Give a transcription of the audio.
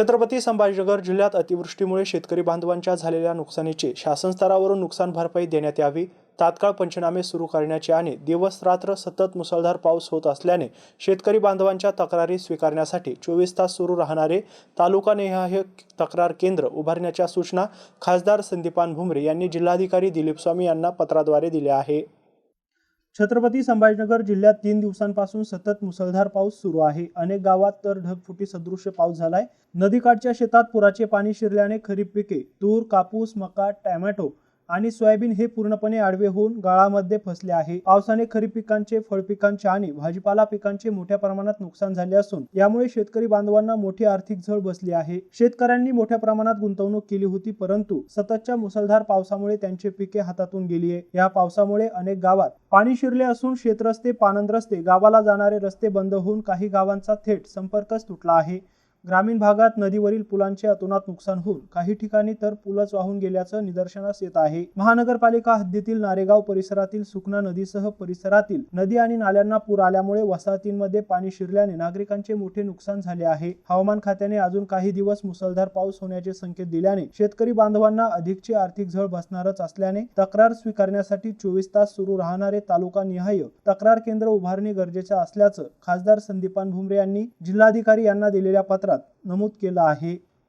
छत्रपती संभाजीनगर जिल्ह्यात अतिवृष्टीमुळे शेतकरी बांधवांच्या झालेल्या नुकसानीची शासन स्तरावरून नुकसान भरपाई देण्यात यावी तात्काळ पंचनामे सुरू करण्याचे आणि दिवस रात्र सतत मुसळधार पाऊस होत असल्याने शेतकरी बांधवांच्या तक्रारी स्वीकारण्यासाठी चोवीस तास सुरू राहणारे तालुकानिहाय तक्रार केंद्र उभारण्याच्या सूचना खासदार संदीपान भुमरे यांनी जिल्हाधिकारी दिलीप स्वामी यांना पत्राद्वारे दिल्या आहे. छत्रपती संभाजीनगर जिल्ह्यात तीन दिवसांपासून सतत मुसळधार पाऊस सुरू आहे. अनेक गावात तर ढगफुटी सदृश्य पाऊस झालाय. नदीकाठच्या शेतात पुराचे पाणी शिरल्याने खरीप पिके तूर कापूस मका टॅमॅटो आणि सोयाबीन हे पूर्णपणे आडवे होऊन गाळामध्ये फसले आहे. पावसाने खरीप पिकांचे फळ पिकांचे आणि भाजीपाला पिकांचे मोठ्या प्रमाणात नुकसान झाले असून यामुळे शेतकरी बांधवांना मोठी आर्थिक झळ बसली आहे. शेतकऱ्यांनी मोठ्या प्रमाणात गुंतवणूक केली होती परंतु सततच्या मुसळधार पावसामुळे त्यांचे पिके हातातून गेली आहे या पावसामुळे अनेक गावात पाणी शिरले असून शेतरस्ते पानंद रस्ते गावाला जाणारे रस्ते बंद होऊन काही गावांचा थेट संपर्कच तुटला आहे. ग्रामीण भागात नदीवरील पुलांचे अतोनात नुकसान होऊन काही ठिकाणी तर पुलच वाहून गेल्याचं निदर्शनास येत आहे. महानगरपालिका हद्दीतील नारेगाव परिसरातील सुकना नदीसह परिसरातील नदी आणि नाल्यांना पूर आल्यामुळे वसाहतींमध्ये पाणी शिरल्याने नागरिकांचे मोठे नुकसान झाले आहे. हवामान खात्याने अजून काही दिवस मुसळधार पाऊस होण्याचे संकेत दिल्याने शेतकरी बांधवांना अधिकची आर्थिक झळ बसणारच असल्याने तक्रार स्वीकारण्यासाठी चोवीस तास सुरू राहणारे तालुका निहाय तक्रार केंद्र उभारणे गरजेचे असल्याचं खासदार संदीपान भुमरे यांनी जिल्हाधिकारी यांना दिलेल्या पत्रात नमूद केलं आहे.